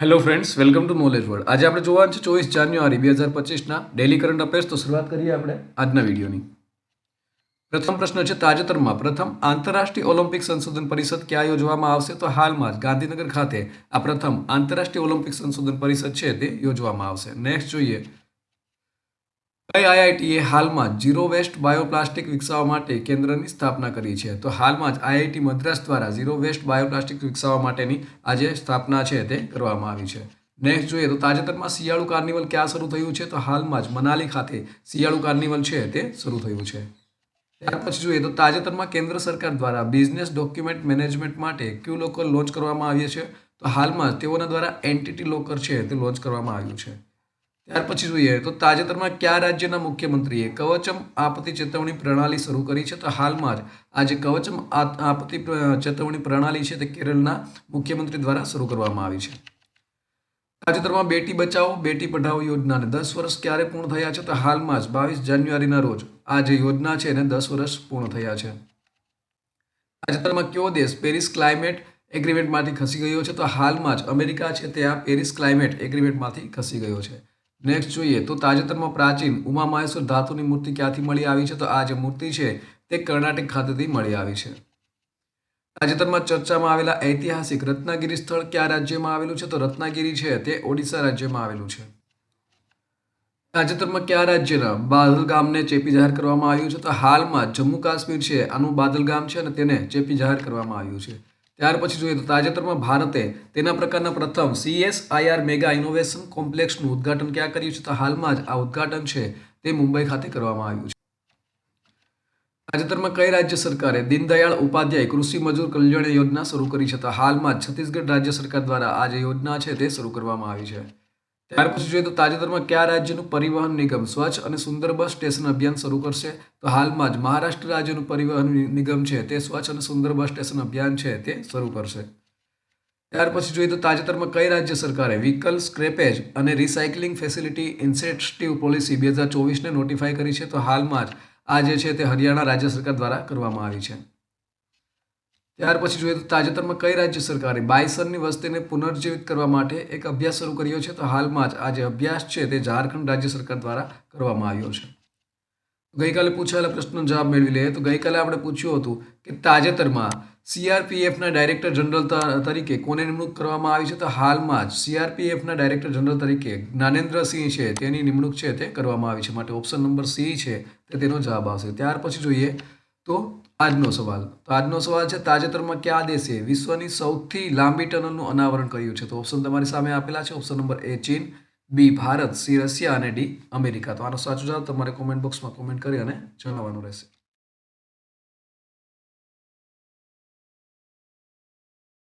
Hello friends welcome to knowledge world આજે આપણે જોવાનું છે ચોવીસ જાન્યુઆરી બે હજાર પચીસના ડેલી કરંટ અફેર્સ તો શરૂઆત કરીએ આપણે આજના વિડીયોની. પ્રથમ પ્રશ્ન છે તાજેતરમાં પ્રથમ આંતરરાષ્ટ્રીય ઓલિમ્પિક સંશોધન પરિષદ ક્યાં યોજવામાં આવશે? તો હાલમાં જ ગાંધીનગર ખાતે આ પ્રથમ આંતરરાષ્ટ્રીય ઓલિમ્પિક સંશોધન પરિષદ છે તે યોજવામાં આવશે. નેક્સ્ટ જોઈએ કઈ આઈઆઈટીએ હાલમાં ઝીરો વેસ્ટ બાયોપ્લાસ્ટિક વિકસાવવા માટે કેન્દ્રની સ્થાપના કરી છે. તો હાલમાં જ આઈઆઈટી મદ્રાસ દ્વારા ઝીરો વેસ્ટ બાયોપ્લાસ્ટિક વિકસાવવા માટેની આજે સ્થાપના છે તે કરવામાં આવી છે. નેક્સ્ટ જોઈએ તો તાજેતરમાં શિયાળુ કાર્નિવલ ક્યાં શરૂ થયું છે? તો હાલમાં જ મનાલી ખાતે શિયાળુ કાર્નિવલ છે તે શરૂ થયું છે. ત્યાર પછી જોઈએ તો તાજેતરમાં કેન્દ્ર સરકાર દ્વારા બિઝનેસ ડોક્યુમેન્ટ મેનેજમેન્ટ માટે ક્યુ લોકર લોન્ચ કરવામાં આવ્યું છે. તો હાલમાં તેઓના દ્વારા એન્ટિટી લોકર છે તે લોન્ચ કરવામાં આવ્યું છે. ત્યાર પછી જોઈએ તો તાજેતરમાં કયા રાજ્યના મુખ્યમંત્રીએ કવચમ આપત્તિ ચેતવણી પ્રણાલી શરૂ કરી છે? તો હાલમાં જ આ જે કવચમ આપત્તિ ચેતવણી પ્રણાલી છે તે કેરળના મુખ્યમંત્રી દ્વારા શરૂ કરવામાં આવી છે. તાજેતરમાં બેટી બચાવો, બેટી પઢાઓ યોજનાને દસ વર્ષ ક્યારે પૂર્ણ થયા છે? તો હાલમાં જ બાવીસ જાન્યુઆરીના રોજ આ જે યોજના છે એને દસ વર્ષ પૂર્ણ થયા છે. તાજેતરમાં કયો દેશ પેરિસ ક્લાઇમેટ એગ્રીમેન્ટમાંથી ખસી ગયો છે? તો હાલમાં જ અમેરિકા છે તે આ પેરિસ ક્લાઇમેટ એગ્રીમેન્ટમાંથી ખસી ગયો છે. નેક્સ્ટ જોઈએ, તો તાજેતરમાં પ્રાચીન ઉમા મહેશ્વર ધાતુની મૂર્તિ ક્યાંથી મળી આવી છે? તો આ જે મૂર્તિ છે, તે કર્ણાટક ખાતેથી મળી આવી છે. તાજેતરમાં ચર્ચામાં આવેલા ઐતિહાસિક રત્નાગીરી સ્થળ કયા રાજ્યમાં આવેલું છે? તો રત્નાગીરી છે, તે ઓડિશા રાજ્યમાં આવેલું છે. તાજેતરમાં કયા રાજ્યના બાદલ ગામને ચેપી જાહેર કરવામાં આવ્યું છે? તો હાલમાં જમ્મુ કાશ્મીર છે, આનું બાદલ ગામ છે અને તેને ચેપી જાહેર કરવામાં આવ્યું છે. ત્યાર પછી જોઈએ તો તાજેતરમાં ભારતે તેના પ્રકારના પ્રથમ સીએસઆઈઆર મેગા ઇનોવેશન કોમ્પ્લેક્સનું ઉદ્ઘાટન ક્યાં કર્યું છે? તો હાલમાં જ આ ઉદ્ઘાટન છે તે મુંબઈ ખાતે કરવામાં આવ્યું છે. તાજેતરમાં કઈ રાજ્ય સરકારે દીનદયાળ ઉપાધ્યાય કૃષિ મજૂર કલ્યાણ યોજના શરૂ કરી છે? તો હાલમાં જ છત્તીસગઢ રાજ્ય સરકાર દ્વારા આ જે યોજના છે તે શરૂ કરવામાં આવી છે. ત્યાર પછી જોઈએ તો તાજેતરમાં કયા રાજ્યનું પરિવહન નિગમ સ્વચ્છ અને સુંદર બસ સ્ટેશન અભિયાન શરૂ કરશે? તો હાલમાં જ મહારાષ્ટ્ર રાજ્યનું પરિવહન નિગમ છે તે સ્વચ્છ અને સુંદર બસ સ્ટેશન અભિયાન છે તે શરૂ કરશે. ત્યાર પછી જોઈએ તો તાજેતરમાં કઈ રાજ્ય સરકારે વ્હીકલ સ્ક્રેપેજ અને રિસાયકલિંગ ફેસિલિટી ઇન્સેન્ટિવ પોલિસી બે હજાર ચોવીસને નોટિફાઈ કરી છે? તો હાલમાં જ આ જે છે તે હરિયાણા રાજ્ય સરકાર દ્વારા કરવામાં આવી છે. ત્યાર પછી જોઈએ તો તાજેતરમાં કઈ રાજ્ય સરકારે બાયસનની વસ્તીને પુનર્જીવિત કરવા માટે એક અભ્યાસ શરૂ કર્યો છે? તો હાલમાં જ આ જે અભ્યાસ છે તે ઝારખંડ રાજ્ય સરકાર દ્વારા કરવામાં આવ્યો છે. ગઈકાલે પૂછાયેલા પ્રશ્નનો જવાબ મેળવી લઈએ. તો ગઈકાલે આપણે પૂછ્યું હતું કે તાજેતરમાં સીઆરપીએફના ડાયરેક્ટર જનરલ તરીકે કોને નિમણૂક કરવામાં આવી છે? તો હાલમાં જ સીઆરપીએફના ડાયરેક્ટર જનરલ તરીકે જ્ઞાનેન્દ્રસિંહ છે, તેની નિમણૂક છે તે કરવામાં આવી છે. માટે ઓપ્શન નંબર સી છે તે તેનો જવાબ આવશે. ત્યાર પછી જોઈએ તો આજનો સવાલ. તો આજનો સવાલ છે, તાજેતરમાં કયા દેશે વિશ્વની સૌથી લાંબી ટનલનું અનાવરણ કર્યું છે? તો ઓપ્શન તમારી સામે આપેલા છે. ઓપ્શન નંબર એ ચીન બી ભારત સી રશિયા અને ડી અમેરિકા. તો આનો સાચો જવાબ તમારે કોમેન્ટ બોક્સમાં કોમેન્ટ કરી અને જણાવવાનું રહેશે.